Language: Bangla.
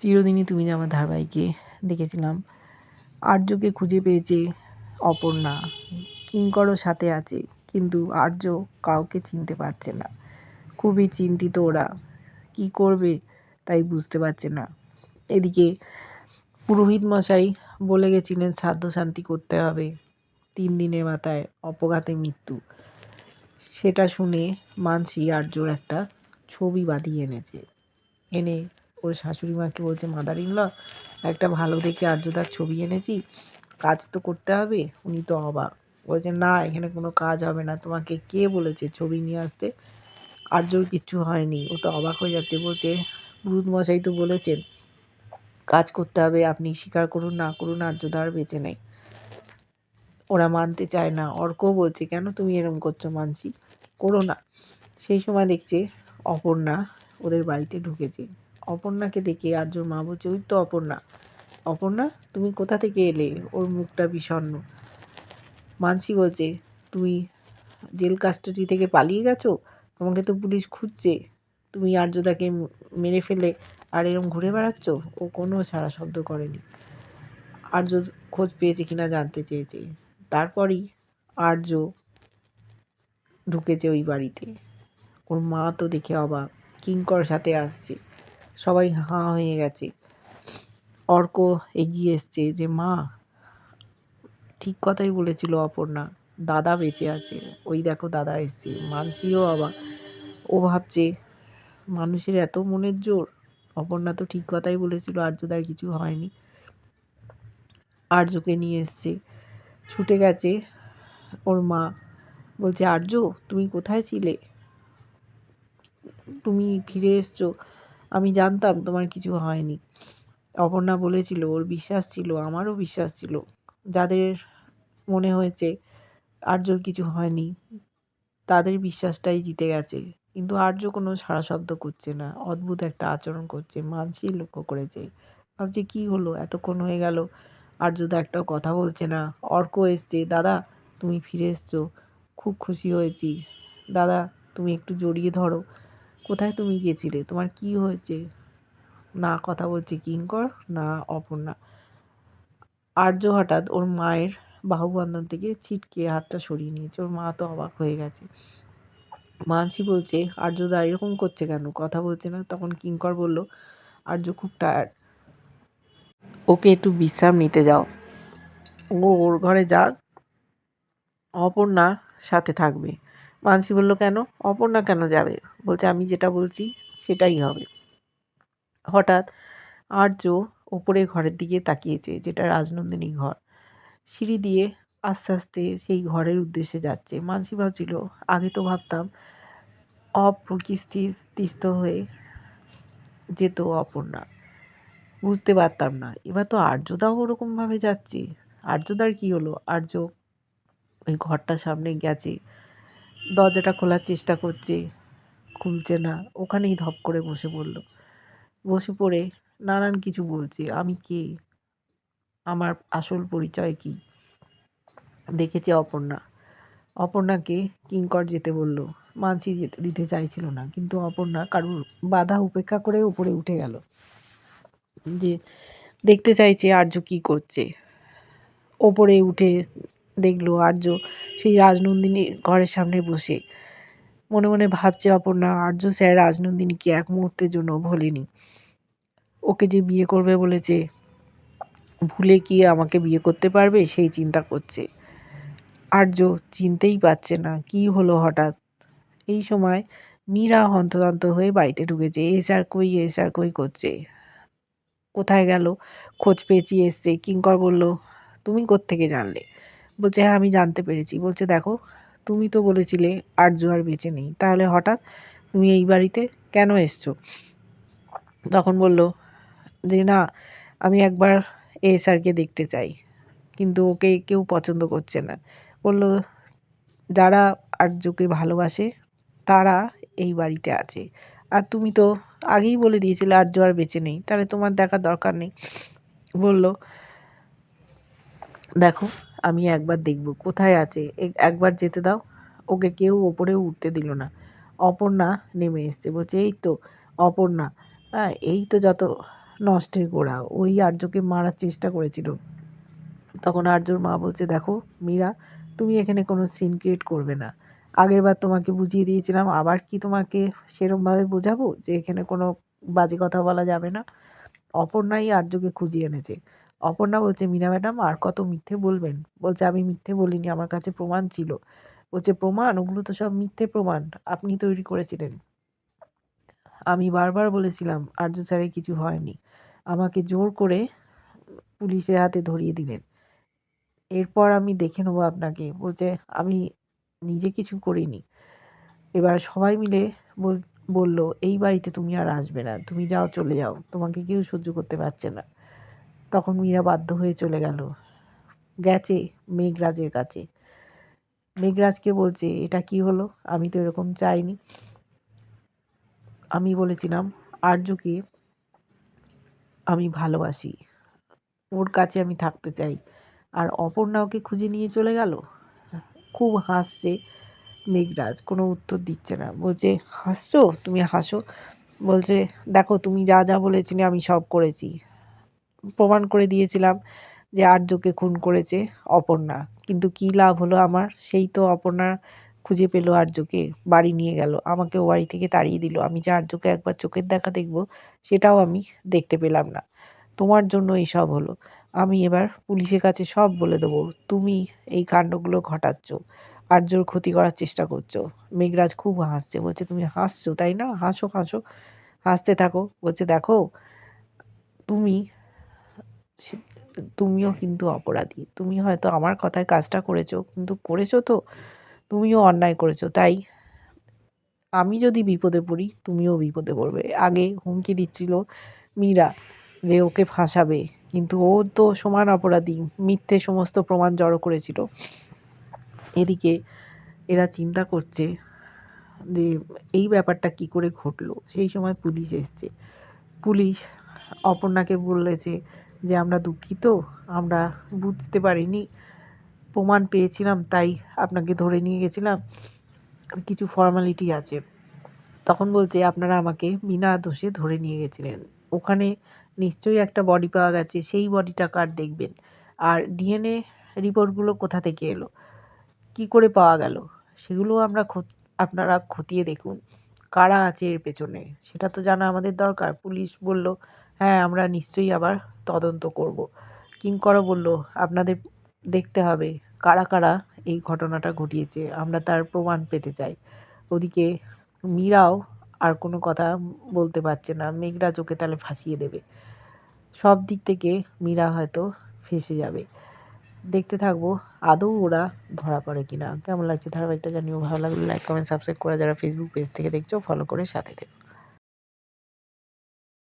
চিরদিনই তুমি যে আমার ধারাবাহিকে দেখেছিলাম। আর্যকে খুঁজে পেয়েছে অপর্ণা। কিঙ্করও সাথে আছে, কিন্তু আর্য কাউকে চিনতে পারছে না। খুবই চিন্তিত ওরা। কি করবে তাই বুঝতে পারছে না। এদিকে পুরোহিত মশাই বলে গেছিলেন শ্রাদ্ধ শান্তি করতে হবে। তিন দিনের মাথায় অপঘাতে মৃত্যু। সেটা শুনে মানসি আর্যর একটা ছবি বাঁধিয়ে এনেছে। এনে ওর শাশুড়ি মাকে বলছে মাদার ল একটা ভালো দেখে আর্যদার ছবি এনেছি, কাজ তো করতে হবে। উনি তো অবাক। বলছে, না, এখানে কোনো কাজ হবে না, তোমাকে কে বলেছে ছবি নিয়ে আসতে? আর্যর কিচ্ছু হয়নি, ও তো অবাক হয়ে যাচ্ছে, বলছে পুরুত মশাই তো বলেছেন, কাজ করতে হবে, আপনি স্বীকার করুন না করুন আর্যদার বেঁচে নেই। ওরা মানতে চায় না অর্ক বলছে, কেন তুমি এরম করছ মানসি? করো না। সেই সময় দেখছে অপর্ণা ওদের বাড়িতে ঢুকেছে। অপর্ণাকে দেখে আর্যর মা বলছে, ওই তো অপর্ণা। অপর্ণা, তুমি কোথা থেকে এলে? ওর মুখটা বিষণ্ণ। মানসি বলছে, তুমি জেল কাস্টাডি থেকে পালিয়ে গেছো? তোমাকে তো পুলিশ খুঁজছে। তুমি আর্যদাকে মেরে ফেলে আর এরম ঘুরে বেড়াচ্ছ? ও কোনো সারা শব্দ করেনি। আর্য খোঁজ পেয়েছে কিনা জানতে চেয়েছে। তারপরই আর্য ঢুকেছে ওই বাড়িতে। ওর মা তো দেখে অবাক। কিঙ্কর সাথে আসছে। সবাই হাঁ হয়ে গেছে। অর্ক এগিয়ে এসছে যে, মা, ঠিক কথাই বলেছিল অপর্ণা, দাদা বেঁচে আছে। ওই দেখো দাদা এসছে, মানসিও আবার ও ভাবছে, মানুষের এত মনের জোর, অপর্ণা তো ঠিক কথাই বলেছিল আর্য আর্যদার কিছু হয়নি। আর্যকে নিয়ে এসছে। ছুটে গেছে ওর মা, বলছে, আর্য, তুমি কোথায় ছিলে? তুমি ফিরে এসছো? আমি জানতাম তোমার কিছু হয়নি। অপর্ণা বলেছিল, ওর বিশ্বাস ছিল, আমারও বিশ্বাস ছিল। যাদের মনে হয়েছে আর্যর কিছু হয়নি, তাদের বিশ্বাসটাই জিতে গেছে। কিন্তু আর্য কোনো সাড়া শব্দ করছে না, অদ্ভুত একটা আচরণ করছে মানসি লক্ষ্য করেছে। ভাবছে, কি হলো? এতক্ষণ হয়ে গেল আর্যদা একটাও কথা বলছে না। অর্ক এসছে, দাদা, তুমি ফিরে এসছো, খুব খুশি হয়েছি। দাদা, তুমি একটু জড়িয়ে ধরো। কোথায় তুমি গিয়েছিলে? তোমার কি হয়েছে? না কথা বলছে, কিঙ্কর? না, অপর্ণা। আর্য হঠাৎ ওর মায়ের বাহুবন্ধন থেকে ছিটকে হাতটা সরিয়ে নিয়েছে। ওর মা তো অবাক হয়ে গেছে। মানসি বলছে আর্যদা এরকম করছে কেন? কথা বলছে না? তখন কিঙ্কর বলল, আর্য খুব টায়ার্ড ওকে একটু বিশ্রাম নিতে যাও। ও ওর ঘরে যাক। অপর্ণা সাথে থাকবে। মানসি বলল, কেন? অপর্ণা কেন যাবে? বলছে, আমি যেটা বলছি সেটাই হবে। হঠাৎ আর্য ওপরে ঘরের দিকে তাকিয়েছে, যেটা রাজনন্দিনী ঘর। সিঁড়ি দিয়ে আস্তে আস্তে সেই ঘরের উদ্দেশ্যে যাচ্ছে। মানসি ভাবছিল, আগে তো ভাবতাম অপ্রকৃতিস্থ হয়ে যেত অপর্ণা। বুঝতে পারতাম না। এবার তো আর্যদাও ওরকমভাবে যাচ্ছে। আর্যদার কী হলো? আর্য ওই ঘরটার সামনে গেছে। দরজাটা খোলার চেষ্টা করছে। খুলছে না। ওখানেই ধপ করে বসে পড়ল। বসে পড়ে নানান কিছু বলছে। আমি কে? আমার আসল পরিচয় কি? দেখেছে অপর্ণা। অপর্ণাকে কিঙ্কর যেতে বলল। মানসি যেতে দিতে চাইছিল না। কিন্তু অপর্ণা কারুর বাধা উপেক্ষা করে উপরে উঠে গেল। যে দেখতে চাইছে আর্য কি করছে। ওপরে উঠে দেখল আর্য সেই রাজনন্দিনীর ঘরের সামনে বসে। মনে মনে ভাবছে, অপর্ণা, আর্য স্যার রাজনন্দিনীকে এক মুহূর্তের জন্য ভোলেনি। ওকে যে বিয়ে করবে বলেছে, ভুলে কি আমাকে বিয়ে করতে পারবে? সেই চিন্তা করছে। আর্য চিনতেই পারছে না, কি হলো হঠাৎ? এই সময় মীরা হন্তদন্ত হয়ে বাড়িতে ঢুকেছে। এস আর কই এস আর কই করছে? কোথায় গেল? খোঁজ পেয়েছি, এসছে। কিঙ্কর বলল, তুমি থেকে জানলে? বলছে হ্যাঁ আমি জানতে পেরেছি। বলছে, দেখো, তুমি তো বলেছিলে আর্য আর বেঁচে নেই। তাহলে হঠাৎ তুমি এই বাড়িতে কেন এসছো? তখন বলল যে, না, আমি একবার এ স্যারকে দেখতে চাই, কিন্তু ওকে কেউ পছন্দ করছে না। বলল, যারা আর্যকে ভালোবাসে, তারা এই বাড়িতে আছে। আর তুমি তো আগেই বলে দিয়েছিলে আর্য আর বেঁচে নেই, তাহলে তোমার দেখার দরকার নেই। বলল, দেখো আমি একবার দেখব। কোথায় আছে? একবার যেতে দাও। ওকে কেউ ওপরেও উঠতে দিল না। অপর্ণা নেমে এসছে। বলছে, এই তো, অপর্ণা। হ্যাঁ এই তো যত নষ্টের গোড়া। ওই আর্যকে মারার চেষ্টা করেছিল। তখন আর্যর মা বলছে, দেখো, মীরা, তুমি এখানে কোনো সিন ক্রিয়েট করবে না। আগের বার তোমাকে বুঝিয়ে দিয়েছিলাম, আবার কি তোমাকে সেরমভাবে বোঝাবো যে এখানে কোনো বাজে কথা বলা যাবে না? অপর্ণাই আর্যকে খুঁজিয়ে এনেছে। অপর্ণা বলছে, মীরা ম্যাডাম, আর কত মিথ্যে বলবেন? বলছে, আমি মিথ্যে বলিনি, আমার কাছে প্রমাণ ছিল। বলছে, প্রমাণ? ওগুলো তো সব মিথ্যে প্রমাণ। আপনি তৈরি করেছিলেন। আমি বারবার বলেছিলাম, আর্য স্যারের কিছু হয়নি। আমাকে জোর করে পুলিশের হাতে ধরিয়ে দিলেন এরপর আমি দেখে নেব আপনাকে। বলছে, আমি নিজে কিছু করিনি। এবার সবাই মিলে বল, বলল, এই বাড়িতে তুমি আর আসবে না। তুমি যাও, চলে যাও। তোমাকে কেউ সহ্য করতে পারছে না। তখন মীরা বাধ্য হয়ে চলে গেল। গেছে মেঘরাজের কাছে। মেঘরাজকে বলছে, এটা কি হলো? আমি তো এরকম চাইনি। আমি বলেছিলাম, আর্যকে আমি ভালোবাসি। ওর কাছে আমি থাকতে চাই। আর অপর্ণা ওকে খুঁজে নিয়ে চলে গেল? খুব হাসছে মেঘরাজ, কোনো উত্তর দিচ্ছে না। বলছে, হাসছো? তুমি হাসো? বলছে, দেখো, তুমি যা যা বলেছিলে আমি সব করেছি। প্রমাণ করে দিয়েছিলাম যে আর্যকে খুন করেছে অপর্ণা। কিন্তু কী লাভ হলো আমার? সেই তো অপর্ণা খুঁজে পেল আর্যকে, বাড়ি নিয়ে গেল। আমাকে ও বাড়ি থেকে তাড়িয়ে দিল। আমি যে আর্যকে একবার চোখের দেখা দেখব, সেটাও আমি দেখতে পেলাম না। তোমার জন্য এইসব হলো। আমি এবার পুলিশের কাছে সব বলে দেবো, তুমি এই কাণ্ডগুলো ঘটাচ্ছ, আর্যর ক্ষতি করার চেষ্টা করছ। মেঘরাজ খুব হাসছে, বলছে, তুমি হাসছো, তাই না? হাসো হাসো, হাসতে থাকো। বলছে, দেখো, তুমি তুমিও কিন্তু অপরাধী। তুমি হয়তো আমার কথায় কাজটা করেছ, কিন্তু করেছ তো, তুমিও অন্যায় করেছ। তাই আমি যদি বিপদে পড়ি, তুমিও বিপদে পড়বে। আগে হুমকি দিচ্ছিল মীরা যে ওকে ফাঁসাবে, কিন্তু ও তো সমান অপরাধী, মিথ্যে সমস্ত প্রমাণ জড়ো করেছিল। এদিকে এরা চিন্তা করছে যে এই ব্যাপারটা কি করে ঘটলো। সেই সময় পুলিশ এসছে। পুলিশ অপর্ণাকে বলেছে যে আমরা দুঃখিত, আমরা বুঝতে পারিনি, প্রমাণ পেয়েছিলাম, তাই আপনাকে ধরে নিয়ে গেছিলাম। কিছু ফর্মালিটি আছে। তখন বলছে, আপনারা আমাকে বিনা দোষে ধরে নিয়ে গেছিলেন। ওখানে নিশ্চয়ই একটা বডি পাওয়া গেছে, সেই বডিটা কার দেখবেন? আর ডিএনএ রিপোর্টগুলো কোথা থেকে এলো? কি করে পাওয়া গেল? সেগুলো আমরা আপনারা খতিয়ে দেখুন। কারা আছে এর পেছনে? সেটা তো জানা আমাদের দরকার। পুলিশ বলল হ্যাঁ আমরা নিশ্চয়ই আবার তদন্ত করব। কিঙ্করও বলল, আপনাদের দেখতে হবে কারা কারা এই ঘটনাটা ঘটিয়েছে। আমরা তার প্রমাণ পেতে চাই। ওদিকে মীরাও আর কোনো কথা বলতে পারছে না। মেঘরাজ ওকে তাহলে ফাঁসিয়ে দেবে। সব দিক থেকে মীরা হয়তো ফেসে যাবে। দেখতে থাকব আদৌ ওরা ধরা পড়ে কিনা। কেমন লাগছে ধারাবাহিকটা জানিও। ভালো লাগলে লাইক কমেন্ট সাবস্ক্রাইব করে যারা ফেসবুক পেজ থেকে দেখছ ফলো করে সাথে থেকো।